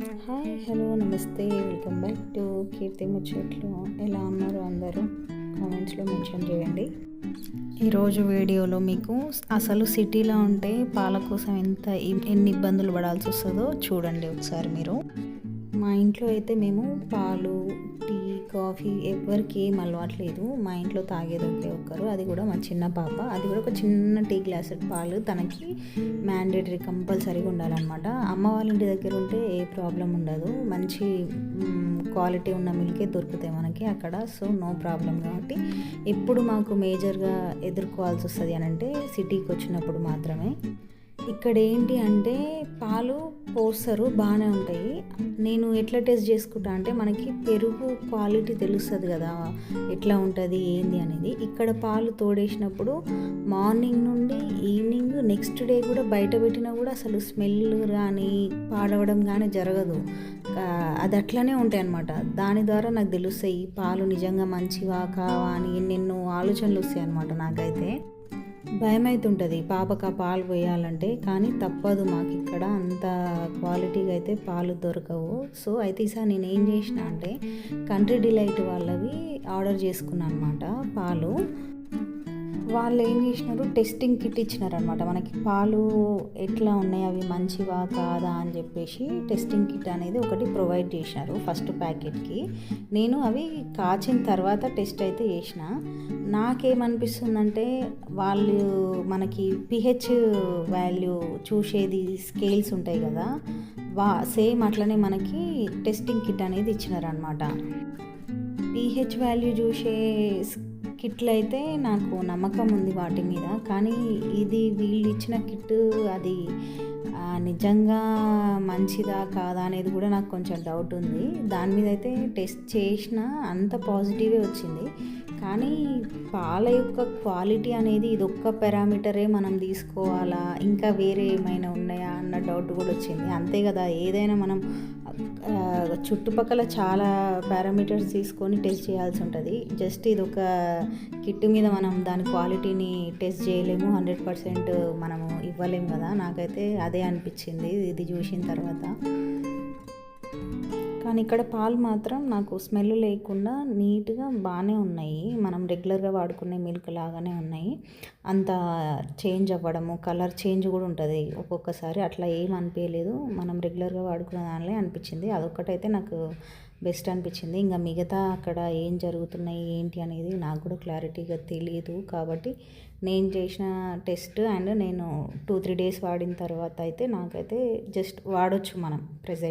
Hi hello నమస్తే welcome back to Keerthi Muchatlu. ఎలా ఉన్నారు అందరూ? కామెంట్స్లో మెన్షన్ చేయండి. ఈరోజు వీడియోలో మీకు అసలు సిటీలో ఉంటే పాల కోసం ఎంత ఎన్ని ఇబ్బందులు పడాల్సి వస్తుందో చూడండి ఒకసారి మీరు. మా ఇంట్లో అయితే మేము పాలు టీ కాఫీ ఎవరికి ఏం అలవాట్లేదు మా ఇంట్లో తాగేది ఒకే ఒక్కరు అది కూడా మా చిన్న పాప. అది కూడా ఒక చిన్న టీ గ్లాస్ పాలు తనకి మ్యాండేటరీ కంపల్సరీగా ఉండాలన్నమాట. అమ్మ వాళ్ళ ఇంటి దగ్గర ఉంటే ఏ ప్రాబ్లం ఉండదు. మంచి క్వాలిటీ ఉన్న మిల్కే దొరుకుతాయి మనకి అక్కడ. సో నో ప్రాబ్లం కాబట్టి ఎప్పుడు మాకు మేజర్గా ఎదుర్కోవాల్సి వస్తుంది అని అంటే సిటీకి వచ్చినప్పుడు మాత్రమే. ఇక్కడ ఏంటి అంటే పాలు పోస్తారు బాగానే ఉంటాయి. నేను ఎట్లా టెస్ట్ చేసుకుంటా అంటే మనకి పెరుగు క్వాలిటీ తెలుస్తుంది కదా ఎట్లా ఉంటుంది ఏంది అనేది. ఇక్కడ పాలు తోడేసినప్పుడు మార్నింగ్ నుండి ఈవినింగ్ నెక్స్ట్ డే కూడా బయట పెట్టినా కూడా అసలు స్మెల్ కానీ పాడవడం కానీ జరగదు. అది అట్లనే ఉంటాయి అనమాట దాని ద్వారా నాకు తెలుస్తాయి పాలు నిజంగా మంచివా కావా అని ఎన్నెన్నో ఆలోచనలు వస్తాయి అనమాట నాకైతే. భయమవుతుంటుంది పాపక పాపకు ఆ పాలు పోయాలంటే కానీ తప్పదు మాకు ఇక్కడ అంత క్వాలిటీగా అయితే పాలు దొరకవు. సో అయితే ఈసారి నేను ఏం చేసిన అంటే కంట్రీ డిలైట్ వాళ్ళవి ఆర్డర్ చేసుకున్నాను అనమాట పాలు. వాళ్ళు ఏం చేసినారు? టెస్టింగ్ కిట్ ఇచ్చినారనమాట మనకి పాలు ఎట్లా ఉన్నాయి? అవి మంచివా? కాదా? అని చెప్పేసి టెస్టింగ్ కిట్ అనేది ఒకటి ప్రొవైడ్ చేసినారు ఫస్ట్ ప్యాకెట్కి. నేను అవి కాచిన తర్వాత టెస్ట్ అయితే చేసిన. నాకేమనిపిస్తుందంటే వాళ్ళు మనకి పిహెచ్ వాల్యూ చూసేది స్కేల్స్ ఉంటాయి కదా వా సేమ్ అట్లనే మనకి టెస్టింగ్ కిట్ అనేది ఇచ్చినారనమాట పిహెచ్ వాల్యూ చూసే కిట్లు అయితే నాకు నమ్మకం ఉంది వాటి మీద. కానీ ఇది వీళ్ళు ఇచ్చిన కిట్ అది నిజంగా మంచిదా కాదా అనేది కూడా నాకు కొంచెం డౌట్ ఉంది. దాని మీద అయితే టెస్ట్ చేసిన అంత పాజిటివే వచ్చింది. కానీ పాల యొక్క క్వాలిటీ అనేది ఇది ఒక్క పారామీటరే మనం తీసుకోవాలా? ఇంకా వేరే ఏమైనా ఉన్నాయా? అన్న డౌట్ కూడా వచ్చింది. అంతే కదా ఏదైనా మనం చుట్టుపక్కల చాలా పారామీటర్స్ తీసుకొని టెస్ట్ చేయాల్సి ఉంటుంది. జస్ట్ ఇది ఒక కిట్ మీద మనం దాని క్వాలిటీని టెస్ట్ చేయలేము. హండ్రెడ్ పర్సెంట్ మనము ఇవ్వలేము కదా. నాకైతే అదే అనిపించింది. ఇది చూసిన తర్వాత. కానీ ఇక్కడ పాలు మాత్రం నాకు స్మెల్ లేకుండా నీట్గా బాగానే ఉన్నాయి. మనం రెగ్యులర్గా వాడుకునే మిల్క్ లాగానే ఉన్నాయి. అంత చేంజ్ అవ్వడము కలర్ చేంజ్ కూడా ఉంటుంది. ఒక్కొక్కసారి అట్లా ఏం అనిపించలేదు మనం రెగ్యులర్గా వాడుకునే దానిలే అనిపించింది. అదొక్కటైతే నాకు బెస్ట్ అనిపించింది. ఇంకా మిగతా అక్కడ ఏం జరుగుతున్నాయి ఏంటి అనేది నాకు కూడా క్లారిటీగా తెలియదు కాబట్టి నేను చేసిన టెస్ట్ అండ్ నేను టూ త్రీ డేస్ వాడిన తర్వాత అయితే నాకైతే జస్ట్ వాడొచ్చు మనం ప్రజెంట్